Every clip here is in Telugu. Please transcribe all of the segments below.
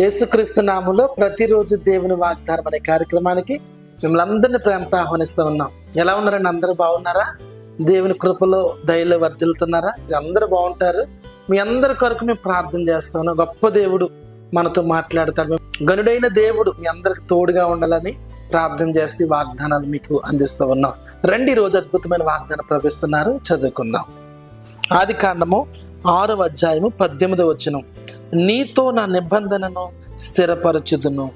యేసుక్రీస్తు నామంలో ప్రతిరోజు దేవుని వాగ్దానం అనే కార్యక్రమానికి మిమ్మల్ని అందరినీ ప్రేమతో ఆహ్వానిస్తూ ఉన్నాం. ఎలా ఉన్నారండి? అందరూ బాగున్నారా? దేవుని కృపలో దయలో వర్ధిల్తున్నారా మీరు అందరూ బాగుంటారు. మీ అందరి కొరకు మేము ప్రార్థన చేస్తాను గొప్ప దేవుడు మనతో మాట్లాడతాడు. గనుడైన దేవుడు మీ అందరికి తోడుగా ఉండాలని ప్రార్థన చేసి వాగ్దానాలు మీకు అందిస్తూ ఉన్నాం. రండి రోజు అద్భుతమైన వాగ్దానం ప్రవేశిస్తున్నారు. చదువుకుందాం. ఆది కాండము ఆరవ అధ్యాయము పద్దెనిమిదవ వచనం. నీతో నా నిబంధనను స్థిరపరచుదును.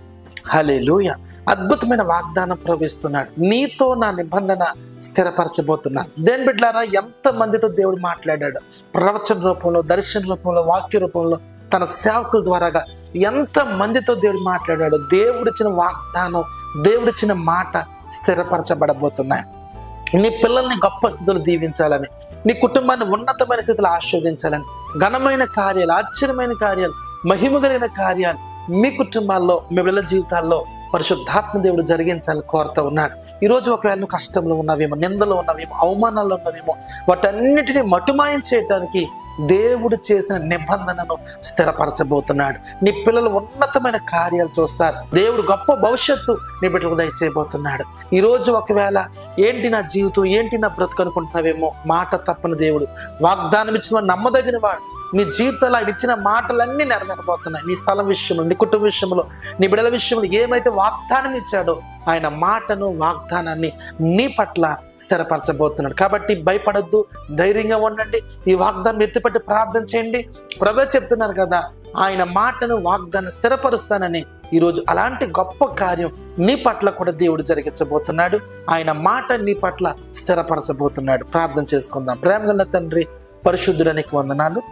హలేలుయ అద్భుతమైన వాగ్దానం ప్రవేశిస్తున్నాడు నీతో నా నిబంధన స్థిరపరచబోతున్నాను దేని బిడ్డారా ఎంత మందితో దేవుడు మాట్లాడాడు? ప్రవచన రూపంలో దర్శన రూపంలో వాక్య రూపంలో తన సేవకుల ద్వారాగా ఎంత మందితో దేవుడు మాట్లాడాడు? దేవుడిచ్చిన వాగ్దానం దేవుడిచ్చిన మాట స్థిరపరచబడబోతున్నాయి. నీ పిల్లల్ని గొప్ప స్థితులు దీవించాలని నీ కుటుంబాన్ని ఉన్నతమైన స్థితిలో ఆస్వాదించాలని ఘనమైన కార్యాలు ఆశ్చర్యమైన కార్యాలు మహిమ కలిగిన కార్యాలు మీ కుటుంబాల్లో మీ పిల్లల జీవితాల్లో పరిశుద్ధాత్మ దేవుడు జరిగించాలని కోరుతూ ఉన్నాడు. ఈరోజు ఒకవేళ నువ్వు కష్టంలో ఉన్నవేమో నిందలో ఉన్నవేమో అవమానాల్లో ఉన్నవేమో వాటన్నిటిని మటుమాయం చేయడానికి దేవుడు చేసిన నిబంధనను స్థిరపరచబోతున్నాడు. నీ పిల్లలు ఉన్నతమైన కార్యాలు చూస్తారు. దేవుడు గొప్ప భవిష్యత్తు నీ బిడ్డలకు దయచేయబోతున్నాడు. ఈరోజు ఒకవేళ ఏంటి నా జీవితం ఏంటి నా బ్రతుకు అనుకుంటున్నావేమో మాట తప్పని దేవుడు వాగ్దానం ఇచ్చిన నమ్మదగిన వాడు నీ జీవితంలో ఆయన ఇచ్చిన మాటలన్నీ నెరవేరబోతున్నాయి. నీ స్థలం విషయంలో నీ కుటుంబ విషయంలో నీ బిడ్డల విషయంలో ఏమైతే వాగ్దానం ఇచ్చాడో ఆయన మాటను వాగ్దానాన్ని నీ పట్ల స్థిరపరచబోతున్నాడు. కాబట్టి భయపడద్దు ధైర్యంగా ఉండండి. ఈ వాగ్దానం ఎత్తుపట్టి ప్రార్థన చేయండి. ప్రభు చెప్తున్నారు కదా ఆయన మాటను వాగ్దానం స్థిరపరుస్తానని. ఈరోజు అలాంటి గొప్ప కార్యం నీ పట్ల కూడా దేవుడు జరిగించబోతున్నాడు. ఆయన మాట నీ పట్ల స్థిరపరచబోతున్నాడు. ప్రార్థన చేసుకుందాం. ప్రేమగల తండ్రి పరిశుద్ధుడానికి వందనాలు.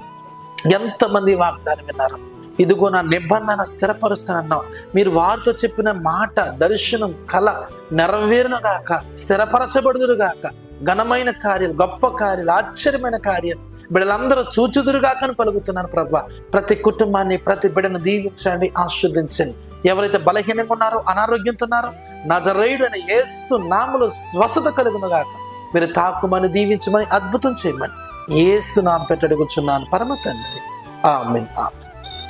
ఎంతమంది వాగ్దానం విన్నారు ఇదిగో నా నిబంధన స్థిరపరుస్తానన్నావు. మీరు వారితో చెప్పిన మాట దర్శనం కళ నెరవేరును గాక స్థిరపరచబడుదురు గాక. ఘనమైన కార్యాలు గొప్ప కార్యాలు ఆశ్చర్యమైన కార్యాలు బిడ్డలందరూ చూచుదురుగాకని పలుకుతున్నాను ప్రభా. ప్రతి కుటుంబాన్ని ప్రతి బిడ్డను దీవించండి ఆస్వాదించండి ఎవరైతే బలహీనంగా ఉన్నారో అనారోగ్యంతో ఉన్నారో నజరేయుడు అనే యేసు నాములు స్వస్థత కలుగునుగాక మీరు తాకుమని దీవించమని అద్భుతం చేయమని ఏసు నామ పెట్టడుగుచున్నాను పరమ తండ్రి. ఆమెన్ ఆమె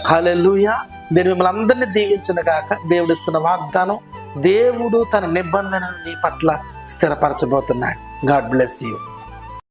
హలెలుయా నేను మిమ్మల్ని అందరినీ దీవించిన గాక దేవుడు ఇస్తున్న వాగ్దానం దేవుడు తన నిబంధనను నీ పట్ల స్థిరపరచబోతున్నాడు. God bless you